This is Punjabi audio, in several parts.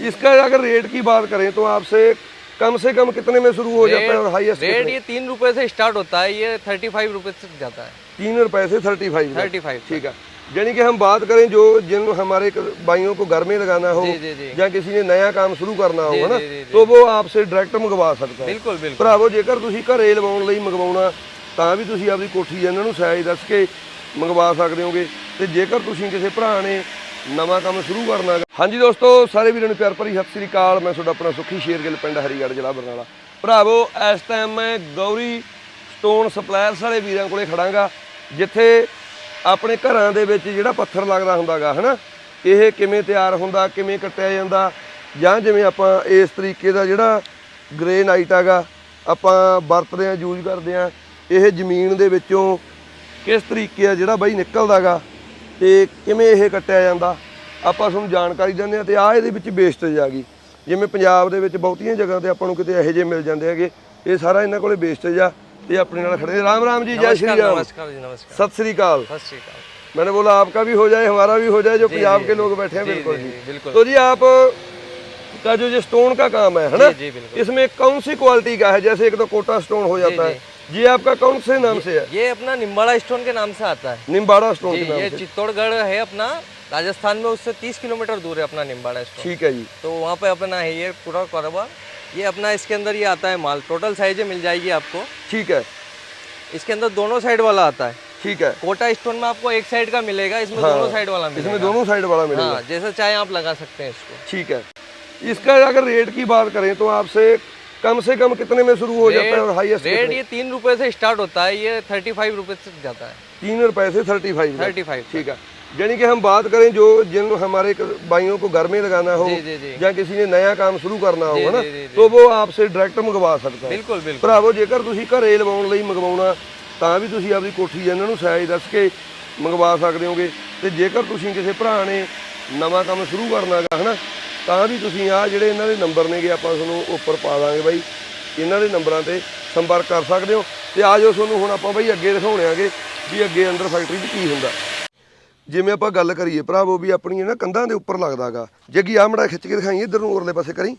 इसका अगर रेट की बात करें तो आपसे कम से कम कितने में शुरू हो जाता है और हाईएस्ट रेट ये तीन रुपए से स्टार्ट होता है ये थर्टी फाइव रुपए से जाता है तीन रुपए से थर्टी फाइव थर्टी फाइव ठीक है यानी कि हम बात करें जो जिन हमारे भाइयों को घर में लगाना हो ਜਾਂ ਕਿਸੇ ਨੇ ਨਵਾਂ ਕੰਮ ਸ਼ੁਰੂ ਕਰਨਾ ਹੋ ਹਨਾ ਤਾਂ ਉਹ ਆਪਸੇ ਡਾਇਰੈਕਟ ਮੰਗਵਾ ਸਕਦਾ ਬਿਲਕੁਲ ਬਿਲਕੁਲ ਭਰਾਵੋ ਜੇਕਰ ਤੁਸੀਂ ਘਰੇ ਲਵਾਉਣ ਲਈ ਮੰਗਵਾਉਣਾ ਤਾਂ ਵੀ ਤੁਸੀਂ ਆਪਦੀ ਕੋਠੀ ਇਹਨਾਂ ਨੂੰ ਸਾਈਜ਼ ਦੱਸ ਕੇ ਮੰਗਵਾ ਸਕਦੇ ਹੋਗੇ ਤੇ ਜੇਕਰ ਤੁਸੀਂ ਕਿਸੇ ਭਰਾ ਨੇ ਨਵਾਂ ਕੰਮ ਸ਼ੁਰੂ ਕਰਨਾ ਹੈ ਹਾਂਜੀ ਦੋਸਤੋ, ਸਾਰੇ ਵੀਰਾਂ ਨੂੰ ਪਿਆਰ ਭਰੀ ਸਤਿ ਸ੍ਰੀ ਅਕਾਲ। ਮੈਂ ਤੁਹਾਡਾ ਆਪਣਾ ਸੁਖੀ ਸ਼ੇਰਗਿੱਲ, ਪਿੰਡ ਹਰੀਗੜ੍ਹ, ਜ਼ਿਲ੍ਹਾ ਬਰਨਾਲਾ। ਭਰਾਵੋ, ਇਸ ਟਾਈਮ ਮੈਂ ਗੌਰੀ ਸਟੋਨ ਸਪਲਾਇਰਸ ਵਾਲੇ ਵੀਰਾਂ ਕੋਲੇ ਖੜਾਂਗਾ, ਜਿੱਥੇ ਆਪਣੇ ਘਰਾਂ ਦੇ ਵਿੱਚ ਜਿਹੜਾ ਪੱਥਰ ਲੱਗਦਾ ਹੁੰਦਾਗਾ, ਹਨਾ? ਇਹ ਕਿਵੇਂ ਤਿਆਰ ਹੁੰਦਾ, ਕਿਵੇਂ ਕੱਟਿਆ ਜਾਂਦਾ, ਜਾਂ ਜਿਵੇਂ ਆਪਾਂ ਇਸ ਤਰੀਕੇ ਦਾ ਜਿਹੜਾ ਗ੍ਰੇਨਾਈਟ ਹੈਗਾ ਆਪਾਂ ਵਰਤਦੇ ਆ ਯੂਜ਼ ਕਰਦੇ ਆ ਇਹ ਜ਼ਮੀਨ ਦੇ ਵਿੱਚੋਂ ਕਿਸ ਤਰੀਕੇ ਆ ਜਿਹੜਾ ਬਾਈ ਨਿਕਲਦਾਗਾ ਤੇ ਕਿਵੇਂ ਇਹ ਕੱਟਿਆ ਜਾਂਦਾ ਆਪਾਂ ਤੁਹਾਨੂੰ ਜਾਣਕਾਰੀ ਦਿੰਦੇ ਆ ਤੇ ਆ ਇਹਦੇ ਵਿੱਚ ਵੇਸਟੇਜ ਆ ਗਈ ਜਿਵੇਂ ਪੰਜਾਬ ਦੇ ਵਿੱਚ ਬਹੁਤੀਆਂ ਜਗ੍ਹਾ ਤੇ ਆਪਾਂ ਨੂੰ ਕਿਤੇ ਇਹੋ ਜਿਹੇ ਮਿਲ ਜਾਂਦੇ ਹੈਗੇ ਇਹ ਸਾਰਾ ਇਹਨਾਂ ਕੋਲੇ ਵੇਸਟੇਜ ਆ ਤੇ ਆਪਣੇ ਨਾਲ ਖੜੇ ਰਾਮ ਰਾਮ जी जय श्री नमस्कार राम नमस्कार जी नमस्कार सत श्री अकाल सत श्री अकाल मैंने बोला आपका भी हो जाए हमारा भी हो जाए जो जी, पंजाब जी, के जी। लोग बैठे हैं जी, बिल्कुल जी, जी जी, बिल्कुल। तो जी आप का जो ये स्टोन का काम है है ना जी, जी, बिल्कुल। इसमें कौन सी क्वालिटी का है जैसे एक तो कोटा स्टोन हो जाता है ये आपका कौन से नाम से है? ये अपना निम्बाड़ा स्टोन के नाम से आता है। निम्बाड़ा स्टोन के नाम ये चित्तौड़गढ़ है अपना। राजस्थान में उससे 30 किलोमीटर दूर है अपना निम्बाड़ा स्टोन ठीक है जी। तो वहाँ पे अपना है ये पूरा कारोबार ये अपना इसके अंदर ये आता है माल। टोटल साइज़ मिल जाएगी आपको। ठीक है। इसके अंदर दोनों साइड वाला आता है। ठीक है। कोटा स्टोन में आपको एक साइड का मिलेगा इसमें हाँ, दोनों साइड वाला मिलेगा। इसमें दोनों साइड वाला मिलेगा। हाँ जैसे चाहे आप लगा सकते हैं इसको। ठीक है। इसका अगर रेट की बात करें तो आपसे कम से कम कितने में शुरू हो जाता है और हाईएस्ट रेट ये तीन रुपए से स्टार्ट होता है ये थर्टी फाइव रुपये तक जाता है। तीन रुपए से थर्टी फाइव थर्टी फाइव ठीक है। यानी कि हम बात करें जो जिन हमारे भाइयों को घर में लगाना हो या किसी ने ਨਵਾਂ ਕੰਮ ਸ਼ੁਰੂ ਕਰਨਾ ਹੋਵੇ ਨਾ ਤਾਂ ਉਹ ਆਪਸੇ ਡਾਇਰੈਕਟ ਮੰਗਵਾ ਸਕਦਾ ਬਿਲਕੁਲ ਬਿਲਕੁਲ ਭਰਾਵੋ ਜੇਕਰ ਤੁਸੀਂ ਘਰੇ ਲਵਾਉਣ ਲਈ ਮੰਗਵਾਉਣਾ ਤਾਂ ਵੀ ਤੁਸੀਂ ਆਪਦੀ ਕੋਠੀ ਇਹਨਾਂ ਨੂੰ ਸਾਈਜ਼ ਦੱਸ ਕੇ ਮੰਗਵਾ ਸਕਦੇ ਹੋਗੇ ਤੇ ਜੇਕਰ ਤੁਸੀਂ ਕਿਸੇ ਭਰਾ ਨੇ ਨਵਾਂ ਕੰਮ ਸ਼ੁਰੂ ਕਰਨਾ ਹੈਗਾ ਹਨਾ ਤਾਂ ਵੀ ਤੁਸੀਂ ਆ ਜਿਹੜੇ ਇਹਨਾਂ ਦੇ ਨੰਬਰ ਨੇਗੇ, ਆਪਾਂ ਤੁਹਾਨੂੰ ਉੱਪਰ ਪਾ ਦਾਂਗੇ ਬਾਈ। ਇਹਨਾਂ ਦੇ ਨੰਬਰਾਂ ਤੇ ਸੰਪਰਕ ਕਰ ਸਕਦੇ ਹੋ। ਤੇ ਆ ਜਾਓ ਤੁਹਾਨੂੰ ਹੁਣ ਆਪਾਂ ਬਾਈ ਅੱਗੇ ਦਿਖਾਉਣੇ ਆਗੇ ਵੀ ਅੱਗੇ ਅੰਦਰ ਫੈਕਟਰੀ 'ਚ ਕੀ ਹੁੰਦਾ। ਜਿਵੇਂ ਆਪਾਂ ਗੱਲ ਕਰੀਏ ਭਰਾਵੋ ਵੀ ਆਪਣੀਆਂ ਨਾ ਕੰਧਾਂ ਦੇ ਉੱਪਰ ਲੱਗਦਾਗਾ ਜੱਗੀ ਆ ਮੜਾ ਖਿੱਚ ਕੇ ਦਿਖਾਈਏ ਇੱਧਰ ਨੂੰ ਉਰਲੇ ਪਾਸੇ ਕਰੀ।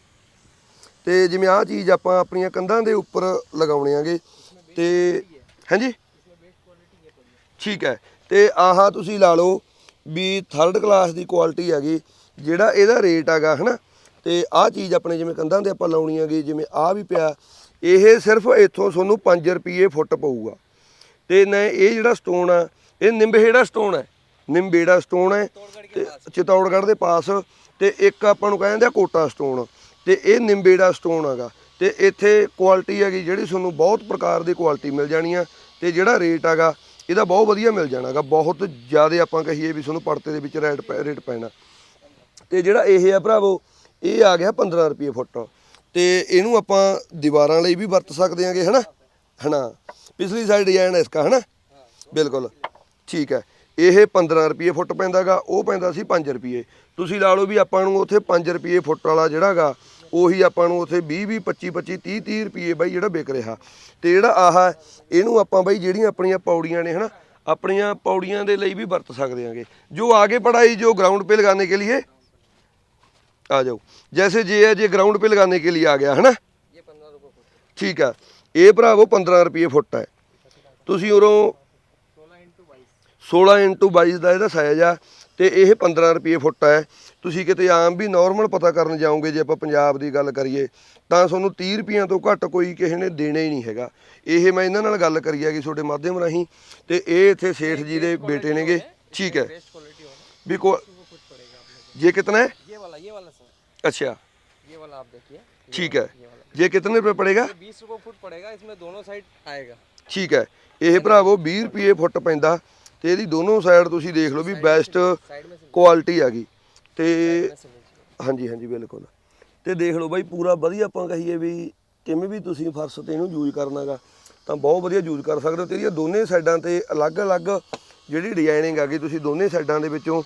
ਤੇ ਜਿਵੇਂ ਆਹ ਚੀਜ਼ ਆਪਾਂ ਆਪਣੀਆਂ ਕੰਧਾਂ ਦੇ ਉੱਪਰ ਲਗਾਉਣੇ ਆਗੇ। ਤੇ ਹਾਂਜੀ? ਠੀਕ ਹੈ। ਤੇ ਆਹਾ ਤੁਸੀਂ ਲਾ ਲਓ ਵੀ ਥਰਡ ਕਲਾਸ ਦੀ ਕੁਆਲਿਟੀ ਹੈਗੀ। ਜਿਹੜਾ ਇਹਦਾ ਰੇਟ ਹੈਗਾ, ਹਨਾ, ਤੇ ਆਹ ਚੀਜ਼ ਆਪਣੇ ਜਿਵੇਂ ਕੰਧਾਂ ਤੇ ਆਪਾਂ ਲਾਉਣੀ ਹੈਗੀ, ਜਿਵੇਂ ਆਹ ਵੀ ਪਿਆ, ਇਹ ਸਿਰਫ ਇੱਥੋਂ ਤੁਹਾਨੂੰ 5 ਰੁਪਏ ਫੁੱਟ ਪਊਗਾ। ਤੇ ਨਾ ਇਹ ਜਿਹੜਾ ਸਟੋਨ ਆ, ਇਹ ਨਿੰਬਹੇੜਾ ਸਟੋਨ ਹੈ ਨਿੰਬੇੜਾ ਸਟੋਨ ਹੈ ਤੇ ਚਿਤੌੜਗੜ੍ਹ ਦੇ ਪਾਸ, ਤੇ ਇੱਕ ਆਪਾਂ ਨੂੰ ਕਹਿੰਦੇ ਆ ਕੋਟਾ ਸਟੋਨ ਤੇ ਇਹ ਨਿੰਬੇੜਾ ਸਟੋਨ ਹੈਗਾ। ਤੇ ਇੱਥੇ ਕੁਆਲਿਟੀ ਹੈਗੀ ਜਿਹੜੀ ਤੁਹਾਨੂੰ ਬਹੁਤ ਪ੍ਰਕਾਰ ਦੀ ਕੁਆਲਿਟੀ ਮਿਲ ਜਾਣੀ ਆ, ਤੇ ਜਿਹੜਾ ਰੇਟ ਹੈਗਾ, ਇਹਦਾ ਬਹੁਤ ਵਧੀਆ ਮਿਲ ਜਾਣਾਗਾ ਬਹੁਤ ਜ਼ਿਆਦਾ ਆਪਾਂ ਕਹੀਏ ਵੀ ਤੁਹਾਨੂੰ ਪੜਤੇ ਦੇ ਵਿੱਚ ਰੇਟ ਪੈ- ਰੇਟ ਪੈਣਾ। ਤੇ ਜਿਹੜਾ ਇਹ ਆ ਭਰਾਵੋ, ਇਹ ਆ ਗਿਆ 15 ਰੁਪਏ ਫੁੱਟ। ਤੇ ਇਹਨੂੰ ਆਪਾਂ ਦੀਵਾਰਾਂ ਲਈ ਵੀ ਵਰਤ ਸਕਦੇ ਆਂਗੇ, ਹਨਾ? ਹਨਾ? ਪਿਛਲੀ ਸਾਈਡ ਡਿਜ਼ਾਈਨ ਹੈ ਇਸਕਾ, ਹਨਾ? ਬਿਲਕੁਲ। ਠੀਕ ਹੈ ਇਹ 15 ਰੁਪਏ ਫੁੱਟ ਪੈਂਦਾਗਾ, ਉਹ ਪੈਂਦਾ ਸੀ 5 ਰੁਪਏ। ਤੁਸੀਂ ਲਾ ਲਓ ਵੀ ਆਪਾਂ ਨੂੰ ਉੱਥੇ 5 ਰੁਪਏ ਫੁੱਟ ਵਾਲਾ ਜਿਹੜਾਗਾ, ਉਹੀ ਆਪਾਂ ਨੂੰ ਉੱਥੇ 20 20 25 25 30 30 ਰੁਪਏ ਬਾਈ ਜਿਹੜਾ ਵਿਕ ਰਿਹਾ। ਤੇ ਜਿਹੜਾ ਆਹ, ਇਹਨੂੰ ਆਪਾਂ ਬਾਈ ਜਿਹੜੀਆਂ ਆਪਣੀਆਂ ਪੌੜੀਆਂ ਨੇ, ਹਨਾ? ਆਪਣੀਆਂ ਪੌੜੀਆਂ ਦੇ ਲਈ ਵੀ ਵਰਤ ਸਕਦੇ ਆਂਗੇ। ਜੋ ਆਗੇ ਪੜਾਈ ਜੋ ਗਰਾਊਂਡ ਪੇ ਲਗਾਉਣੇ ਕੇ ਲਈ आ जाओ जैसे जे है जे ग्राउंड पे लगाने के लिए आ गया है ना ये पंद्रह रुपए फुट ਠੀਕ ਆ ਇਹ ਭਰਾਵੋ 15 ਰੁਪਏ ਫੁੱਟ ਹੈ ਤੁਸੀਂ ਉਰੋਂ 16 ਇੰਟੂ 22 ਦਾ ਇਹਦਾ ਸਾਈਜ਼ ਆ ਤੇ ਇਹ 15 ਰੁਪਏ ਫੁੱਟ ਹੈ ਤੁਸੀਂ ਕਿਤੇ ਆਮ ਵੀ ਨਾਰਮਲ ਪਤਾ ਕਰਨ ਜਾਓਗੇ ਜੇ ਆਪਾਂ ਪੰਜਾਬ ਦੀ ਗੱਲ ਕਰੀਏ ਤਾਂ ਤੁਹਾਨੂੰ 30 ਰੁਪਈਆਂ ਤੋਂ ਘੱਟ ਕੋਈ ਕਿਸੇ ਨੇ ਦੇਣਾ ਹੀ ਨਹੀਂ ਹੈਗਾ ਇਹ ਮੈਂ ਇਹਨਾਂ ਨਾਲ ਗੱਲ ਕਰੀ ਹੈਗੀ ਤੁਹਾਡੇ ਮਾਧਿਅਮ ਰਾਹੀਂ ਤੇ ਇਹ ਇੱਥੇ ਸੇਠ ਜੀ ਦੇ ਬੇਟੇ ਨੇਗੇ ਠੀਕ ਹੈ बेस्ट क्वालिटी होगा ਵੀ ਕੋ ये कितना है ये वाला ये वाला सर अच्छा ये वाला आप देखिए ठीक है ये कितने रुपए पड़ेगा ये बीस रुपए फुट पड़ेगा इसमें दोनों साइड आएगा ਠੀਕ ਹੈ ਇਹ ਭਰਾਵੋ 20 ਰੁਪਏ ਫੁੱਟ ਪੈਂਦਾ ਤੇ ਇਹਦੀ ਦੋਨੋਂ ਸਾਈਡ ਤੁਸੀਂ ਦੇਖ ਲਓ ਵੀ ਬੈਸਟ साइड में से ਕੁਆਲਿਟੀ ਆ ਗਈ ਤੇ से लीजिए। ਹਾਂਜੀ ਹਾਂਜੀ ਬਿਲਕੁਲ ਤੇ ਦੇਖ ਲਓ ਬਾਈ ਪੂਰਾ ਵਧੀਆ ਆਪਾਂ ਕਹੀਏ ਵੀ ਕਿਵੇਂ ਵੀ ਤੁਸੀਂ ਫਰਸ਼ ਤੇ ਇਹਨੂੰ ਯੂਜ਼ ਕਰਨਾਗਾ ਤਾਂ ਬਹੁਤ ਵਧੀਆ ਯੂਜ਼ ਕਰ ਸਕਦੇ ਹੋ ਤੇ ਇਹਦੀਆਂ ਦੋਨੇ ਸਾਈਡਾਂ ਤੇ ਅਲੱਗ-ਅਲੱਗ ਜਿਹੜੀ ਡਿਜ਼ਾਈਨਿੰਗ ਆ ਗਈ ਤੁਸੀਂ ਦੋਨੇ ਸਾਈਡਾਂ ਦੇ ਵਿੱਚੋਂ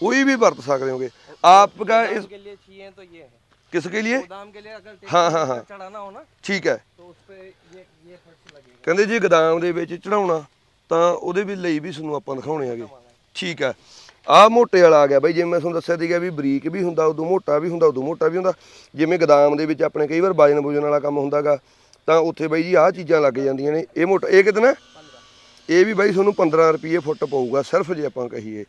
ਕੋਈ ਵੀ ਵਰਤ ਸਕਦੇ ਹੋਗੇ आपका इस के लिए चाहिए तो ये है किसके लिए गोदाम के लिए अगर हाँ, हाँ, हाँ। चढ़ाना हो ना ਠੀਕ ਹੈ तो उस पे ये ये फर्श लगेगा ਕਹਿੰਦੇ ਜੇ ਗਦਾਮ ਦੇ ਵਿੱਚ ਚੜਾਉਣਾ ਤਾਂ ਉਹਦੇ ਵੀ ਲਈ ਵੀ ਤੁਹਾਨੂੰ ਆਪਾਂ ਦਿਖਾਉਣੇ ਆਗੇ ਠੀਕ ਹੈ ਆਹ ਮੋਟੇ ਵਾਲਾ ਆ ਗਿਆ ਬਾਈ ਜਿਵੇਂ ਮੈਂ ਤੁਹਾਨੂੰ ਦੱਸਿਆ ਸੀਗਾ ਵੀ ਬਰੀਕ ਵੀ ਹੁੰਦਾ ਉਦੋਂ ਮੋਟਾ ਵੀ ਹੁੰਦਾ ਉਦੋਂ ਮੋਟਾ ਵੀ ਹੁੰਦਾ ਜਿਵੇਂ ਗਦਾਮ ਦੇ ਵਿੱਚ ਆਪਣੇ ਕਈ ਵਾਰ ਵਜਨ ਵੁਜਨ ਵਾਲਾ ਕੰਮ ਹੁੰਦਾਗਾ ਤਾਂ ਉੱਥੇ ਬਾਈ ਜੀ ਆਹ ਚੀਜ਼ਾਂ ਲੱਗ ਜਾਂਦੀਆਂ ਨੇ ਇਹ ਮੋਟਾ ਇਹ ਕਿਤਨਾ ਇਹ ਵੀ ਬਾਈ ਤੁਹਾਨੂੰ 15 ਰੁਪਏ ਫੁੱਟ ਪਊਗਾ ਸਿਰਫ ਜੇ ਆਪਾਂ ਕਹੀਏ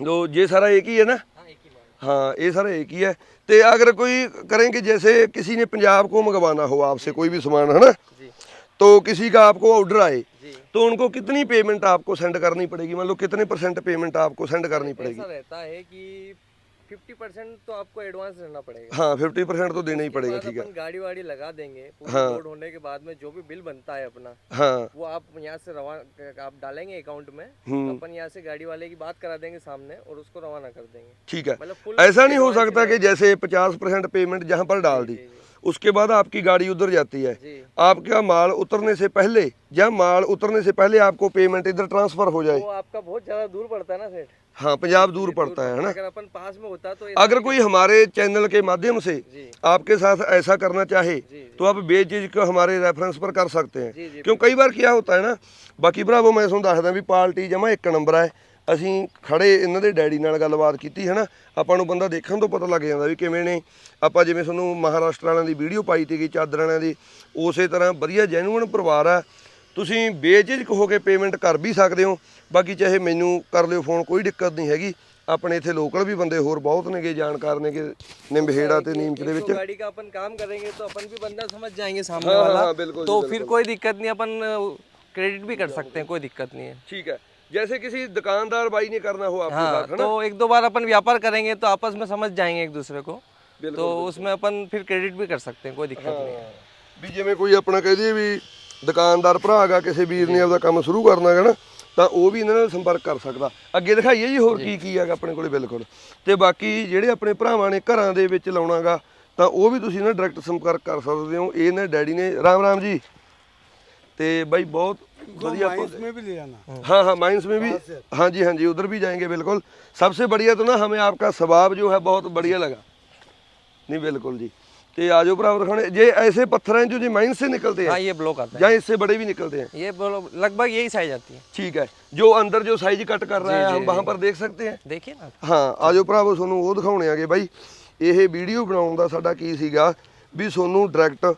तो ये सारा एक ही है ना हाँ एक ही माल हाँ ये सारा एक ही है तो अगर कोई करेंगे जैसे किसी ने पंजाब को मंगवाना हो आपसे कोई भी सामान है ना जी तो किसी का आपको ऑर्डर आए जी तो उनको कितनी पेमेंट आपको सेंड करनी पड़ेगी मतलब कितने परसेंट पेमेंट आपको सेंड करनी पड़ेगी ऐसा रहता है कि 50 परसेंट तो आपको एडवांस देना पड़ेगा। हाँ फिफ्टी परसेंट तो देना ही पड़ेगा ठीक है। अपन गाड़ी वाड़ी लगा देंगे हाँ। लोड होने के बाद में जो भी बिल बनता है अपना हाँ। वो आप यहाँ से रवाना आप डालेंगे अकाउंट में हम्म। तो अपन यहाँ से गाड़ी वाले की बात करा देंगे सामने और उसको रवाना कर देंगे। ठीक है। मतलब ऐसा नहीं हो सकता की जैसे पचास परसेंट पेमेंट जहाँ पर डाल दी उसके बाद आपकी गाड़ी उधर जाती है। जी। आपका माल उतरने से पहले या माल उतरने से पहले आपको पेमेंट इधर ट्रांसफ़र हो जाए। वो आपका बहुत ज़्यादा दूर पड़ता है ना सेठ। हाँ पंजाब दूर पड़ता है ना अगर अपन पास में होता तो अगर कोई हमारे चैनल के माध्यम से जी आपके साथ ऐसा करना चाहे जी तो आप बेचीज को हमारे रेफरेंस पर कर सकते हैं जी जी ਕਿਉਂ ਕਈ ਵਾਰ ਕੀ ਹੁੰਦਾ ਹੈ ਨਾ ਬਾਕੀ ਭਰਾਵੋ ਮੈਂ ਤੁਹਾਨੂੰ ਦੱਸਦਾ ਵੀ ਪਾਰਟੀ ਜਮਾ ਇੱਕ ਨੰਬਰ ਹੈ ਅਸੀਂ ਖੜੇ ਇਹਨਾਂ ਦੇ ਡੈਡੀ ਨਾਲ ਗੱਲਬਾਤ ਕੀਤੀ ਹੈ ਨਾ ਆਪਾਂ ਨੂੰ ਬੰਦਾ ਦੇਖਣ ਤੋਂ ਪਤਾ ਲੱਗ ਜਾਂਦਾ ਵੀ ਕਿਵੇਂ ਨੇ ਆਪਾਂ ਜਿਵੇਂ ਤੁਹਾਨੂੰ ਮਹਾਰਾਸ਼ਟਰ ਵਾਲਿਆਂ ਦੀ ਵੀਡੀਓ ਪਾਈ ਸੀਗੀ ਚਾਦਰ ਵਾਲਿਆਂ ਦੀ ਉਸੇ ਤਰ੍ਹਾਂ ਵਧੀਆ ਜੈਨੂਇਨ ਪਰਿਵਾਰ ਆ ਤੁਸੀਂ ਬੇਝਿਜਕ ਹੋ ਕੇ ਪੇਮੈਂਟ ਕਰ ਵੀ ਸਕਦੇ ਹੋ ਬਾਕੀ ਚਾਹੇ ਮੈਨੂੰ ਕਰ ਲਿਓ ਫੋਨ ਕੋਈ ਦਿੱਕਤ ਨਹੀਂ ਹੈਗੀ ਆਪਣੇ ਇੱਥੇ ਲੋਕਲ ਵੀ ਬੰਦੇ ਹੋਰ ਬਹੁਤ ਨੇਗੇ ਜਾਣਕਾਰ ਨੇਗੇ ਨਿੰਬਹੇੜਾ ਤੇ ਨੀਮਚ ਦੇ ਵਿੱਚ तो गाड़ी का अपन काम करेंगे तो अपन भी बंदा समझ जाएंगे सामने हाँ, वाला हाँ, बिल्कुल तो जी, फिर कोई दिक्कत नहीं अपन क्रेडिट भी कर सकते हैं कोई दिक्कत नहीं है ठीक है जैसे किसी दुकानदार भाई ने करना हो आपके हाँ साथ है ना तो एक दो बार अपन व्यापार करेंगे तो आपस में समझ जाएंगे एक दूसरे को बिल्कुल, तो उसमें अपन फिर क्रेडिट भी कर सकते हैं कोई दिक्कत नहीं है ਵੀ ਜਿਵੇਂ ਕੋਈ ਆਪਣਾ ਕਹਿ ਦਈਏ ਵੀ ਦੁਕਾਨਦਾਰ ਭਰਾ ਹੈਗਾ ਕਿਸੇ ਵੀਰ ਨੇ ਆਪਦਾ ਕੰਮ ਸ਼ੁਰੂ ਕਰਨਾ ਹੈਗਾ ਨਾ ਤਾਂ ਉਹ ਵੀ ਇਹਨਾਂ ਨਾਲ ਸੰਪਰਕ ਕਰ ਸਕਦਾ ਅੱਗੇ ਦਿਖਾਈਏ ਜੀ ਹੋਰ ਕੀ ਕੀ ਹੈਗਾ ਆਪਣੇ ਕੋਲੇ ਬਿਲਕੁਲ ਤੇ ਬਾਕੀ ਜਿਹੜੇ ਆਪਣੇ ਭਰਾਵਾਂ ਨੇ ਘਰਾਂ ਦੇ ਵਿੱਚ ਲਾਉਣਾਗਾ ਤਾਂ ਉਹ ਵੀ ਤੁਸੀਂ ਨਾ ਡਾਇਰੈਕਟ ਸੰਪਰਕ ਕਰ ਸਕਦੇ ਹੋ ਇਹ ਨੇ ਡੈਡੀ ਨੇ ਰਾਮ ਰਾਮ ਜੀ ਤੇ ਬਾਈ ਬਹੁਤ बढ़िया माइंस में भी ले आना हाँ हाँ माइंस में भी हाँ जी हाँ जी उधर भी जाएंगे बिल्कुल सबसे बढ़िया तो ना हमें आपका स्वभाव जो है बहुत बढ़िया लगा नहीं बिल्कुल जी ते आजो भरा दिखाने ये ऐसे पत्थर हैं जो जी माइंस से निकलते हाँ हैं ये ब्लॉक आता या इससे बड़े भी निकलते हैं है ये ब्लॉक लगभग यही साइज आती है ठीक है जो अंदर जो साइज कट कर रहा है हम वहां पर देख सकते हैं देखिए ना ਹਾਂ ਆਜੋ ਭਰਾਵੋ ਤੁਹਾਨੂੰ ਉਹ ਦਿਖਾਉਣੇ ਆਗੇ ਬਾਈ ਇਹ ਵੀਡੀਓ ਬਣਾਉਣ ਦਾ ਸਾਡਾ ਕੀ ਸੀਗਾ ਵੀ ਤੁਹਾਨੂੰ ਡਾਇਰੈਕਟ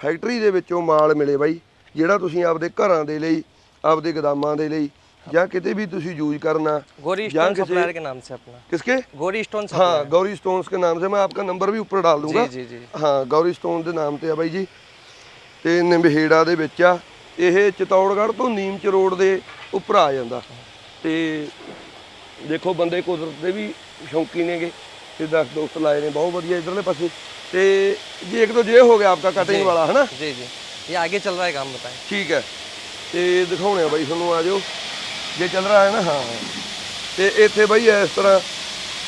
ਫੈਕਟਰੀ ਦੇ ਵਿੱਚੋਂ ਮਾਲ ਮਿਲੇ ਬਾਈ ਜਿਹੜਾ ਤੁਸੀਂ ਆਪਦੇ ਘਰਾਂ ਦੇ ਲਈ ਆਪਦੇ ਗਦਾਮਾਂ ਦੇ ਲਈ ਜਾਂ ਕਿਤੇ ਵੀ ਤੁਸੀਂ ਯੂਜ਼ करना गौरी ਜਾਂ स्टोन किसी सप्लायर के नाम से अपना किसके गौरी स्टोन हाँ गौरी स्टोन्स के नाम से मैं आपका नंबर भी ऊपर डाल दूंगा जी जी ਹਾਂ ਗੌਰੀ ਸਟੋਨ ਦੇ ਨਾਮ ਤੇ ਆ ਬਾਈ ਜੀ ਤੇ ਨਿੰਬਹੇੜਾ ਦੇ ਵਿੱਚ ਆ ਇਹ ਚਤੌੜਗੜ੍ਹ ਤੋਂ ਨੀਮਚ ਰੋਡ ਦੇ ਉੱਪਰ ਆ ਜਾਂਦਾ ਤੇ ਦੇਖੋ ਬੰਦੇ ਕੁਦਰਤ ਦੇ ਵੀ ਸ਼ੌਂਕੀ ਨੇਗੇ ਤੇ ਦਸ ਦੋਸਤ ਲਾਏ ਨੇ ਬਹੁਤ ਵਧੀਆ ਇਧਰਲੇ ਪਾਸੇ ਤੇ ਜੀ ਇੱਕ ਤਾਂ ਜੇ ਹੋ ਗਿਆ ਆਪਕਾ ਕਟਿੰਗ ਵਾਲਾ ਹਨਾ जी जी ये आगे चल रहा है काम बताएं ਠੀਕ ਹੈ ਤੇ ਦਿਖਾਉਣੇ ਆ ਬਾਈ ਤੁਹਾਨੂੰ ਆ ਜਾਓ ਜੇ ਚੱਲ ਰਿਹਾ ਹੈ ਨਾ ਹਾਂ। ਤੇ ਇੱਥੇ ਬਾਈ ਇਸ ਤਰ੍ਹਾਂ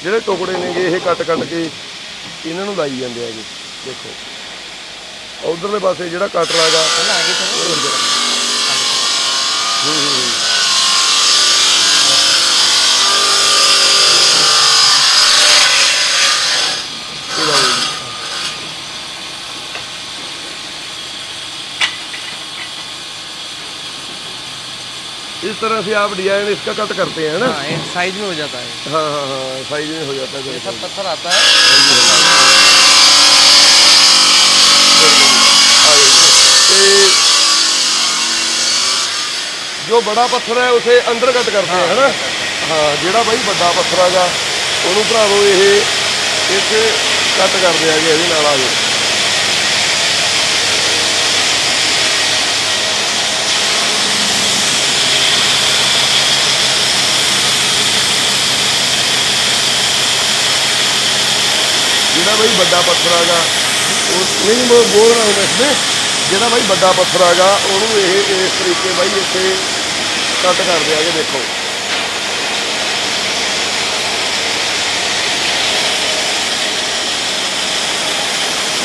ਜਿਹੜੇ ਟੁਕੜੇ ਨੇਗੇ ਇਹ ਕੱਟ ਕੱਟ ਕੇ ਇਹਨਾਂ ਨੂੰ ਲਾਈ ਜਾਂਦੇ ਹੈਗੇ ਦੇਖੋ। ਉਧਰਲੇ ਪਾਸੇ ਜਿਹੜਾ ਕਟਰ ਹੈਗਾ है ना इस तरह से आप डिजाइन इसका कट करते हैं ना हाँ ये साइज में हो जाता है हाँ हाँ हाँ साइज में हो जाता है ये बिल्कुल। सब पत्थर आता है ਤੇ ਜੋ ਬੜਾ ਪੱਥਰ ਹੈ ਉਸੇ ਅੰਦਰ ਕੱਟ ਕਰਦੇ ਹੈ ਨਾ ਹਾਂ ਜਿਹੜਾ ਬਾਈ ਵੱਡਾ ਪੱਥਰ ਹੈਗਾ ਉਹਨੂੰ ਭਰਾਵੋ ਇਹ ਇੱਥੇ ਕੱਟ ਕਰਦੇ ਹੈਗੇ ਇਹਦੇ ਨਾਲ ਆ ਜਿਹੜਾ ਬਾਈ ਵੱਡਾ ਪੱਥਰ ਹੈਗਾ ਉਹ ਨਹੀਂ ਮੈਂ ਬੋਲ ਰਹਾ ਹਾਂ ਇਸਨੇ ਜਿਹੜਾ ਬਾਈ ਵੱਡਾ ਪੱਥਰ ਹੈਗਾ ਉਹਨੂੰ ਇਹ ਇਸ ਤਰੀਕੇ ਬਾਈ ਇੱਥੇ ਕੱਟ ਕਰਦੇ ਆਗੇ ਦੇਖੋ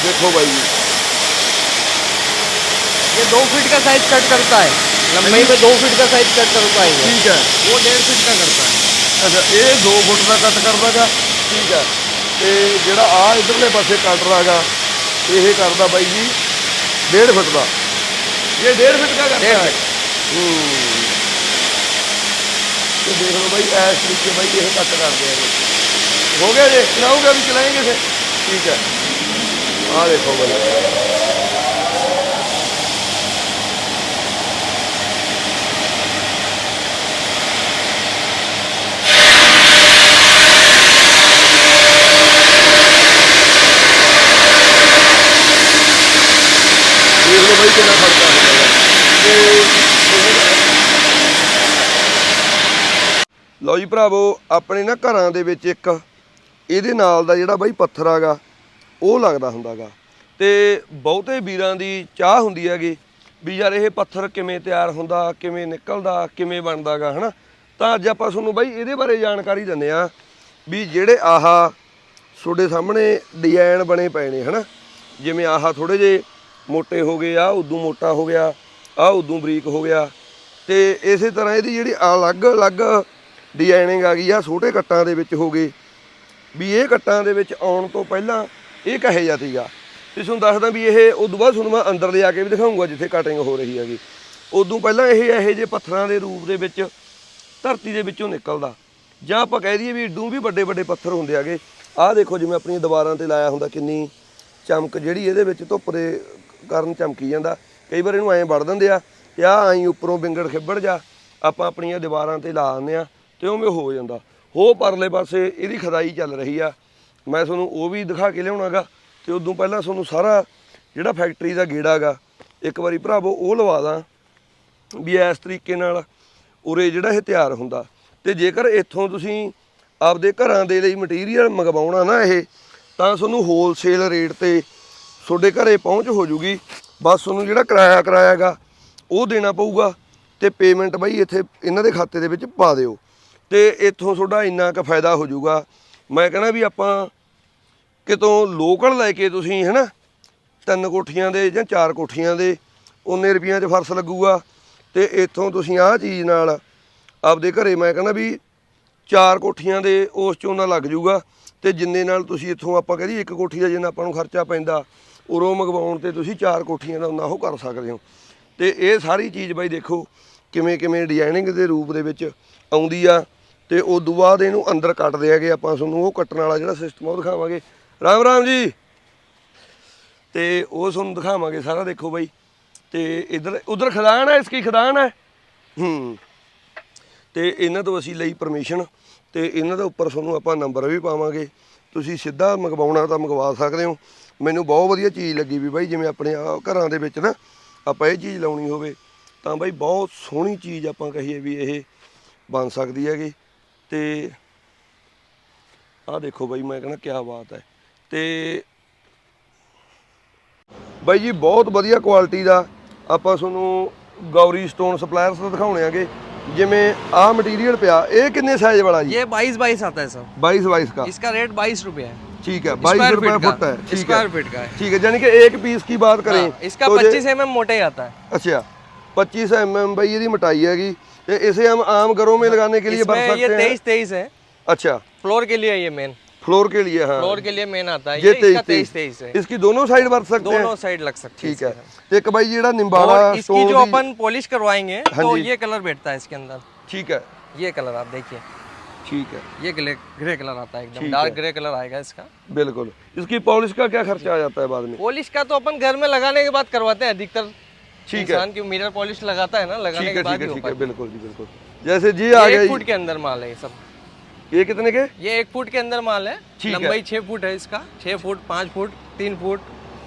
ਦੇਖੋ ਬਾਈ ਜੀ ये दो फीट का साइज कट करता है लंबाई में दो फीट का साइज कट करता है ये ਠੀਕ ਹੈ वो डेढ़ फीट का करता है ਅੱਛਾ ਇਹ 2 ਫੁੱਟ ਦਾ ਕੱਟ ਕਰਦਾਗਾ ਠੀਕ ਹੈ ਤੇ ਜਿਹੜਾ ਆ ਇਧਰਲੇ ਪਾਸੇ ਕਟਰ ਹੈਗਾ ਇਹ ਕਰਦਾ ਬਾਈ ਜੀ 1.5 ਫੁੱਟ ਦਾ। ਇਹ 1.5 ਫੁੱਟ ਦਾ ਕਰਦਾ ਹੂੰ? ਦੇਖ ਲਓ ਬਾਈ ਐਸ ਤਰੀਕੇ ਬਾਈ ਇਹ ਕੱਟ ਕਰਦੇ ਆ ਹੋ ਗਿਆ ਜੇ? ਚਲਾਉਂਗਾ ਵੀ ਚਲਾਏਗੇ ਫਿਰ? ਠੀਕ ਹੈ। ਆ ਦੇਖੋ ਬਾਈ। ਬਾਈ ਕਿੰਨਾ ਫ਼ਰਕ ਆ ਰਿਹਾ ਲਓ ਜੀ ਭਰਾਵੋ, ਆਪਣੇ ਨਾ ਘਰਾਂ ਦੇ ਵਿੱਚ ਇੱਕ ਇਹਦੇ ਨਾਲ ਦਾ ਜਿਹੜਾ ਬਾਈ ਪੱਥਰ ਆਗਾ, ਉਹ ਲੱਗਦਾ ਹੁੰਦਾਗਾ। ਤੇ ਬਹੁਤੇ ਵੀਰਾਂ ਦੀ ਚਾਹ ਹੁੰਦੀ ਹੈਗੀ ਵੀ ਯਾਰ ਇਹ ਪੱਥਰ ਕਿਵੇਂ ਤਿਆਰ ਹੁੰਦਾ, ਕਿਵੇਂ ਨਿਕਲਦਾ, ਕਿਵੇਂ ਬਣਦਾਗਾ, ਹਨਾ? ਤਾਂ ਅੱਜ ਆਪਾਂ ਤੁਹਾਨੂੰ ਬਾਈ ਇਹਦੇ ਬਾਰੇ ਜਾਣਕਾਰੀ ਦਿੰਦੇ ਆ ਵੀ ਜਿਹੜੇ ਆਹਾ ਤੁਹਾਡੇ ਸਾਹਮਣੇ ਡਿਜ਼ਾਈਨ ਬਣੇ ਪਏ ਨੇ, ਹਨਾ? ਜਿਵੇਂ ਆਹਾ ਥੋੜੇ ਜੇ ਮੋਟੇ ਹੋ ਗਏ ਆ, ਉਦੋਂ ਮੋਟਾ ਹੋ ਗਿਆ ਆ ਉਦੋਂ ਬਰੀਕ ਹੋ ਗਿਆ। ਤੇ ਇਸੇ ਤਰ੍ਹਾਂ ਇਹਦੀ ਜਿਹੜੀ ਅਲੱਗ-ਅਲੱਗ ਡਿਜ਼ਾਈਨਿੰਗ ਆ ਗਈ ਆ, ਛੋਟੇ ਕੱਟਾਂ ਦੇ ਵਿੱਚ ਹੋ ਗਏ। ਵੀ ਇਹ ਕੱਟਾਂ ਦੇ ਵਿੱਚ ਆਉਣ ਤੋਂ ਪਹਿਲਾਂ ਇਹ ਕਹੇ ਜਾ ਸੀਗਾ। ਤੇ ਤੁਹਾਨੂੰ ਦੱਸਦਾ ਵੀ ਇਹ ਉਦੋਂ ਬਾਅਦ ਤੁਹਾਨੂੰ ਮੈਂ ਅੰਦਰ ਲਿਆ ਕੇ ਵੀ ਦਿਖਾਉਂਗਾ ਜਿੱਥੇ ਕਟਿੰਗ ਹੋ ਰਹੀ ਹੈਗੀ। ਉਦੋਂ ਪਹਿਲਾਂ ਇਹ ਇਹੋ ਜਿਹੇ ਪੱਥਰਾਂ ਦੇ ਰੂਪ ਦੇ ਵਿੱਚ, ਧਰਤੀ ਦੇ ਵਿੱਚੋਂ ਨਿਕਲਦਾ। ਜਾਂ ਆਪਾਂ ਕਹਿ ਦਈਏ ਵੀ ਏਡੂ ਵੀ ਵੱਡੇ ਵੱਡੇ ਪੱਥਰ ਹੁੰਦੇ ਆਗੇ ਆਹ ਦੇਖੋ ਜਿਵੇਂ ਆਪਣੀਆਂ ਦੀਵਾਰਾਂ ਤੇ ਲਾਇਆ ਹੁੰਦਾ ਕਿੰਨੀ ਚਮਕ ਜਿਹੜੀ ਇਹਦੇ ਵਿੱਚ ਧੁੱਪ ਦੇ ਕਾਰਨ ਚਮਕੀ ਜਾਂਦਾ। ਕਈ ਵਾਰ ਇਹਨੂੰ ਐਂ ਵੜ ਦਿੰਦੇ ਆ ਤੇ ਆ ਐਂ ਉੱਪਰੋਂ ਵਿੰਗੜ ਖਿੱਬੜ ਜਾ, ਆਪਾਂ ਆਪਣੀਆਂ ਦੀਵਾਰਾਂ ਤੇ ਲਾ ਦਿੰਦੇ ਆ ਤੇ ਉਵੇਂ ਹੋ ਜਾਂਦਾ। ਹੋ ਪਰਲੇ ਪਾਸੇ ਇਹਦੀ ਖਦਾਈ ਚੱਲ ਰਹੀ ਆ। ਮੈਂ ਤੁਹਾਨੂੰ ਉਹ ਵੀ ਦਿਖਾ ਕੇ ਲਿਆਉਣਾਗਾ ਤੇ ਉਦੋਂ ਪਹਿਲਾਂ ਤੁਹਾਨੂੰ ਸਾਰਾ ਜਿਹੜਾ ਫੈਕਟਰੀ ਦਾ ਗੇੜਾਗਾ ਇੱਕ ਵਾਰੀ ਭਰਾਵੋ ਉਹ ਲਵਾ ਦਾਂ ਵੀ ਇਸ ਤਰੀਕੇ ਨਾਲ ਉਰੇ ਜਿਹੜਾ ਇਹ ਤਿਆਰ ਹੁੰਦਾ। ਤੇ ਜੇਕਰ ਇੱਥੋਂ ਤੁਸੀਂ ਆਪਦੇ ਘਰਾਂ ਦੇ ਲਈ ਮਟੀਰੀਅਲ ਮੰਗਵਾਉਣਾ ਨਾ ਇਹ, ਤਾਂ ਤੁਹਾਨੂੰ ਹੋਲਸੇਲ ਰੇਟ ਤੇ ਤੁਹਾਡੇ ਘਰੇ ਪਹੁੰਚ ਹੋ ਜੂਗੀ, ਬਸ ਤੁਹਾਨੂੰ ਜਿਹੜਾ ਕਿਰਾਇਆ ਕਰਾਇਆਗਾ ਉਹ ਦੇਣਾ ਪਊਗਾ ਤੇ ਪੇਮੈਂਟ ਬਾਈ ਇੱਥੇ ਇਹਨਾਂ ਦੇ ਖਾਤੇ ਦੇ ਵਿੱਚ ਪਾ ਦਿਓ। ਤੇ ਇੱਥੋਂ ਤੁਹਾਡਾ ਇੰਨਾ ਕੁ ਫਾਇਦਾ ਹੋ ਜਾਊਗਾ ਮੈਂ ਕਹਿੰਦਾ ਵੀ ਆਪਾਂ ਕਿਤੋਂ ਲੋਕਲ ਲੈ ਕੇ ਤੁਸੀਂ, ਹਨਾ, ਤਿੰਨ ਕੋਠੀਆਂ ਦੇ ਜਾਂ ਚਾਰ ਕੋਠੀਆਂ ਦੇ ਉਨੇ ਰੁਪਈਆਂ 'ਚ ਫਰਸ ਲੱਗੂਗਾ। ਤੇ ਇੱਥੋਂ ਤੁਸੀਂ ਆਹ ਚੀਜ਼ ਨਾਲ ਆਪਦੇ ਘਰੇ ਮੈਂ ਕਹਿੰਦਾ ਵੀ ਚਾਰ ਕੋਠੀਆਂ ਦੇ ਉਸ 'ਚੋਂ ਨਾ ਲੱਗ ਜਾਊਗਾ ਤੇ ਜਿੰਨੇ ਨਾਲ ਤੁਸੀਂ ਇੱਥੋਂ ਆਪਾਂ ਕਹਦੀ ਇੱਕ ਕੋਠੀ ਦਾ ਜਿੰਨਾ ਆਪਾਂ ਨੂੰ ਖਰਚਾ ਪੈਂਦਾ ਉਰੋਂ ਮੰਗਵਾਉਣ ਤੇ ਤੁਸੀਂ ਚਾਰ ਕੋਠੀਆਂ ਦਾ ਉਨਾ ਉਹ ਕਰ ਸਕਦੇ ਹੋ। ਤੇ ਇਹ ਸਾਰੀ ਚੀਜ਼ ਬਾਈ ਦੇਖੋ, ਕਿਵੇਂ ਕਿਵੇਂ ਡਿਜ਼ਾਈਨਿੰਗ ਦੇ ਰੂਪ ਦੇ ਵਿੱਚ ਆਉਂਦੀ ਆ ਤੇ ਤੋਂ ਬਾਅਦ ਇਹਨੂੰ ਅੰਦਰ ਕੱਟਦੇ ਹੈਗੇ ਆਪਾਂ ਤੁਹਾਨੂੰ ਉਹ ਕੱਟਣ ਵਾਲਾ ਜਿਹੜਾ ਸਿਸਟਮ ਉਹ ਦਿਖਾਵਾਂਗੇ। ਰਾਮ ਰਾਮ ਜੀ! ਤੇ ਉਹ ਤੁਹਾਨੂੰ ਦਿਖਾਵਾਂਗੇ ਸਾਰਾ ਦੇਖੋ ਬਾਈ। ਤੇ ਇਧਰ ਉਧਰ ਖਦਾਨ ਹੈ ਇਸ ਕੀ ਖਦਾਨ ਹੈ ਹੂੰ। ਤੇ ਇਹਨਾਂ ਤੋਂ ਅਸੀਂ ਲਈ ਪਰਮਿਸ਼ਨ ਤੇ ਇਹਨਾਂ ਦੇ ਉੱਪਰ ਤੁਹਾਨੂੰ ਆਪਾਂ ਨੰਬਰ ਵੀ ਪਾਵਾਂਗੇ। ਤੁਸੀਂ ਸਿੱਧਾ ਮੰਗਵਾਉਣਾ ਤਾਂ ਮੰਗਵਾ ਸਕਦੇ ਹੋ। ਮੈਨੂੰ ਬਹੁਤ ਵਧੀਆ ਚੀਜ਼ ਲੱਗੀ ਵੀ ਬਾਈ ਜਿਵੇਂ ਆਪਣੇ ਆਹ ਘਰਾਂ ਦੇ ਵਿੱਚ ਨਾ ਆਪਾਂ ਇਹ ਚੀਜ਼ ਲਾਉਣੀ ਹੋਵੇ ਤਾਂ ਬਾਈ ਬਹੁਤ ਸੋਹਣੀ ਚੀਜ਼ ਆਪਾਂ ਕਹੀਏ ਵੀ ਇਹ ਬਣ ਸਕਦੀ ਹੈਗੀ ਤੇ ਆਹ ਦੇਖੋ ਬਾਈ ਮੈਂ ਕਹਿੰਦਾ ਕੀ ਬਾਤ ਹੈ ਤੇ ਬਾਈ ਜੀ ਬਹੁਤ ਵਧੀਆ ਕੁਆਲਿਟੀ ਦਾ ਆਪਾਂ ਤੁਹਾਨੂੰ ਗੌਰੀ ਸਟੋਨ ਸਪਲਾਇਰਸ ਤੋਂ ਦਿਖਾਉਣੇ ਆਗੇ ਜਿਵੇਂ ਆਹ ਮਟੀਰੀਅਲ ਪਿਆ ਇਹ ਕਿੰਨੇ ਸਾਈਜ਼ ਵਾਲਾ ਜੀ ये बाईस बाईस आता है सर 22 22 का इसका रेट बाईस रुपये है ठीक है बाईस रुपए फुट है स्क्वायर फीट का ठीक है यानी कि एक पीस की बात करें हाँ, इसका तो पच्चीस एम एम मोटे आता है। अच्छा पच्चीस एम एम भाई ये मोटाई है इसे हम आम घरों में हाँ, लगाने के लिए बन सकते ये तेईस तेईस है। अच्छा। फ्लोर के लिए ये मेन फ्लोर के लिए हाँ। फ्लोर के लिए मेन आता है। ये तेईस तेईस। तेईस है। इसकी दोनों साइड वर्क सकते हैं? दोनों साइड लग सकती ठीक है। हाँ। एक भाई जेड़ा निम्बाड़ा इसकी जो अपन पॉलिश करवाएँगे तो ये कलर बैठता है इसके अंदर। ठीक है। ये कलर आप देखिए। ठीक है। ये ग्रे ग्रे कलर आता है एकदम डार्क ग्रे कलर आएगा इसका। बिल्कुल। इसकी पॉलिश का क्या खर्चा आ जाता है बाद में? पॉलिश का तो अपन घर में लगाने के बाद करवाते हैं अधिकतर ठीक है। की मिरर पॉलिश लगाता है ना लगाने के बाद ठीक है। बिल्कुल जी बिल्कुल। जैसे जी आ गया एक फुट के अंदर माल है ये सब। ये कितने के? ये एक फुट के अंदर माल है। लंबाई छः फुट है इसका। छः फुट पाँच फुट तीन फुट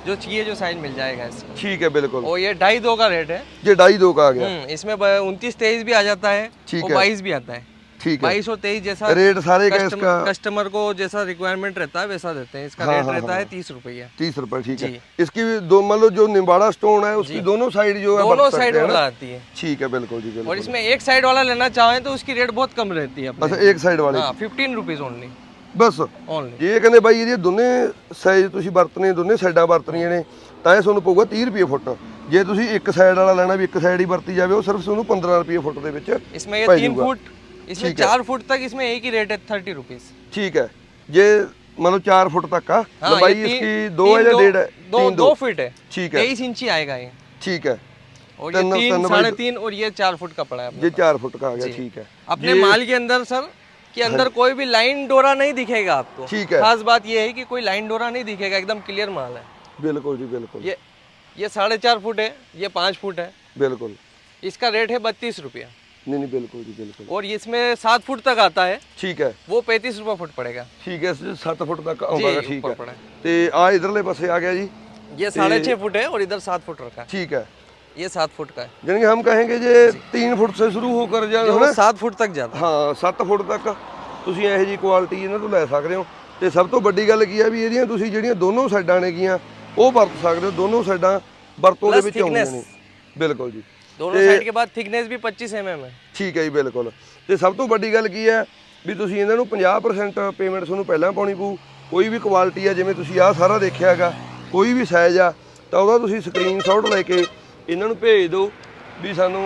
जो चाहिए जो साइज़ मिल जाएगा इसका। ठीक है बिल्कुल। और ये ढाई दो का रेट है। ये ढाई दो का आ गया। हम्म, इसमें उनतीस तेईस भी आ जाता है ठीक और है। बाईस भी आता है। ठीक है बाईस और तेईस जैसा रेट सारे का कस्टमर इसका कस्टमर को जैसा रिक्वायरमेंट रहता है वैसा देते हैं इसका हाँ, रेट हाँ, रहता हाँ। है तीस रुपये तीस रुपए ठीक है जी। इसकी भी दो मान लो जो निम्बाड़ा स्टोन है उसकी दोनों साइड जो है दोनों बरत सकते साइड हैं वाला ना? आती है ठीक है बिल्कुल जी और बिल्कुल इसमें एक साइड वाला लेना चाहें तो उसकी रेट बहुत कम रहती है अच्छा अपने एक साइड वाले हाँ फिफ्टीन रुपीज ओनली ਬਸ ओनली ਜੇ ਕਹਿੰਦੇ ਬਾਈ ਇਹਦੀਆਂ ਦੋਨੇ ਸਾਈਜ਼ ਤੁਸੀਂ ਵਰਤਨੇ ਦੋਨੇ ਸਾਈਡਾਂ ਵਰਤਣੀਆਂ ਨੇ ਤਾਂ ਇਹ ਤੁਹਾਨੂੰ ਪਊਗਾ 30 ਰੁਪਏ ਫੁੱਟ ਜੇ ਤੁਸੀਂ ਇੱਕ ਸਾਈਡ ਵਾਲਾ ਲੈਣਾ ਵੀ ਇੱਕ ਸਾਈਡ ਹੀ ਵਰਤੀ ਜਾਵੇ ਉਹ ਸਿਰਫ ਤੁਹਾਨੂੰ 15 ਰੁਪਏ ਫੁੱਟ ਦੇ ਵਿੱਚ इसमें ये पै तीन जाऊगा। फुट इसमें चार फुट तक इसमें एक ही रेट है थर्टी रुपीज़ ठीक है। ये मतलब चार फुट तक का हाँ, लंबाई इसकी दो है या डेढ़ है दो, दो फीट है। ठीक है। तेईस इंची आएगा ये। ठीक है। और ये तीन साढ़े तीन और ये चार फुट का पड़ा है ये चार फुट का आ गया ठीक है। अपने माल के अंदर सर कि अंदर कोई भी लाइन डोरा नहीं दिखेगा आपको। ठीक है। खास बात ये है कि कोई लाइन डोरा नहीं दिखेगा एकदम क्लियर माल है। बिल्कुल जी बिल्कुल। ये ये साढ़े चार फुट है ये पाँच फुट है। बिल्कुल। इसका रेट है बत्तीस रुपया। नहीं नहीं बिल्कुल जी बिल्कुल और ये इसमें सात फुट तक आता है ਠੀਕ ਹੈ वो पैंतीस रुपये फुट पड़ेगा ठीक ਹੈ 7 ਫੁੱਟ ਤੱਕ ਆਉਂਦਾ ਠੀਕ ਉੱਪਰ ਹੈ ਪੜਾ ਤੇ ਆ ਇਧਰਲੇ ਪਾਸੇ ਆ ਗਿਆ ਜੀ ये साढ़े छः फुट है और इधर सात फुट रखा है ठीक है ये सात फुट का है ਜਾਣੀ ਕਿ ਹਮ ਕਹਾਂਗੇ ਜੇ 3 ਫੁੱਟ ਸੇ ਸ਼ੁਰੂ ਹੋ ਕਰ ਜਾ जो है सात फुट तक जाता ਹਾਂ 7 ਫੁੱਟ ਤੱਕ ਤੁਸੀਂ ਇਹੋ ਜੀ ਕੁਆਲਿਟੀ ਇਹਨਾਂ ਤੋਂ ਲੈ ਸਕਦੇ ਹੋ ਤੇ ਸਭ ਤੋਂ ਵੱਡੀ ਗੱਲ ਕੀ ਆ ਵੀ ਇਹਦੀਆਂ ਤੁਸੀਂ ਜਿਹੜੀਆਂ ਦੋਨੋਂ ਸਾਈਡਾਂ ਨੇ ਗੀਆਂ ਉਹ ਵਰਤ ਸਕਦੇ ਹੋ ਦੋਨੋਂ ਸਾਈਡਾਂ ਵਰਤੋਂ ਦੇ Plus ਵਿੱਚ ਆਉਂਦੀਆਂ thickness। ਨੇ ਬਿਲਕੁਲ ਜੀ ਦੋਨੋਂ ਸਾਈਡ ਕੇ ਬਾਅਦ ਥਿਕਨੈਸ ਵੀ 25 ਐਮਐਮ ਹੈ ਠੀਕ ਹੈ ਜੀ ਬਿਲਕੁਲ। ਤੇ ਸਭ ਤੋਂ ਵੱਡੀ ਗੱਲ ਕੀ ਹੈ ਵੀ ਤੁਸੀਂ ਇਹਨਾਂ ਨੂੰ 50% ਪੇਮੈਂਟ ਤੁਹਾਨੂੰ ਪਹਿਲਾਂ ਪਾਉਣੀ ਪਊ। ਕੋਈ ਵੀ ਕੁਆਲਿਟੀ ਆ ਜਿਵੇਂ ਤੁਸੀਂ ਆਹ ਸਾਰਾ ਦੇਖਿਆ ਹੈਗਾ ਕੋਈ ਵੀ ਸਾਈਜ਼ ਆ ਤਾਂ ਉਹਦਾ ਤੁਸੀਂ ਸਕਰੀਨ ਸਕਰੀਨਸ਼ਾਟ ਲੈ ਕੇ ਇਹਨਾਂ ਨੂੰ ਭੇਜ ਦਿਓ ਵੀ ਸਾਨੂੰ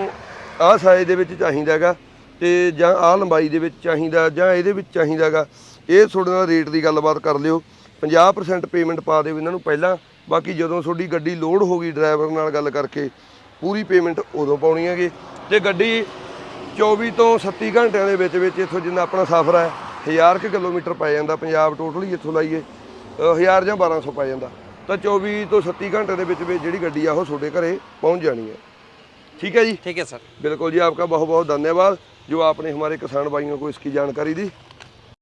ਆਹ ਸਾਈਜ਼ ਦੇ ਵਿੱਚ ਚਾਹੀਦਾ ਹੈਗਾ ਤੇ ਜਾਂ ਆਹ ਲੰਬਾਈ ਦੇ ਵਿੱਚ ਚਾਹੀਦਾ ਜਾਂ ਇਹਦੇ ਵਿੱਚ ਚਾਹੀਦਾ ਹੈਗਾ। ਇਹ ਤੁਹਾਡੇ ਨਾਲ ਰੇਟ ਦੀ ਗੱਲਬਾਤ ਕਰ ਲਿਓ। 50% ਪੇਮੈਂਟ ਪਾ ਦਿਓ ਇਹਨਾਂ ਨੂੰ ਪਹਿਲਾਂ। ਬਾਕੀ ਜਦੋਂ ਤੁਹਾਡੀ ਗੱਡੀ ਲੋਡ ਹੋ ਗਈ ਡਰਾਈਵਰ ਨਾਲ ਗੱਲ ਕਰਕੇ ਪੂਰੀ ਪੇਮੈਂਟ ਉਦੋਂ ਪਾਉਣੀ ਹੈਗੀ ਤੇ ਗੱਡੀ 24 ਤੋਂ 37 ਘੰਟਿਆਂ ਦੇ ਵਿੱਚ ਵਿੱਚ ਇੱਥੋਂ ਜਿੰਨਾ ਆਪਣਾ ਸਫ਼ਰ ਹੈ 1000 ਕੁ ਕਿਲੋਮੀਟਰ ਪੈ ਜਾਂਦਾ ਪੰਜਾਬ ਟੋਟਲੀ ਇੱਥੋਂ ਲਾਈਏ 1000 ਜਾਂ 1200 ਪੈ ਜਾਂਦਾ ਤਾਂ 24 ਤੋਂ 37 ਘੰਟੇ ਦੇ ਵਿੱਚ ਵਿੱਚ ਜਿਹੜੀ ਗੱਡੀ ਆ ਉਹ ਤੁਹਾਡੇ ਘਰੇ ਪਹੁੰਚ ਜਾਣੀ ਹੈ ठीक है जी ठीक है सर बिल्कुल जी आपका बहुत बहुत धन्यवाद जो आपने हमारे किसान भाइयों को इसकी जानकारी दी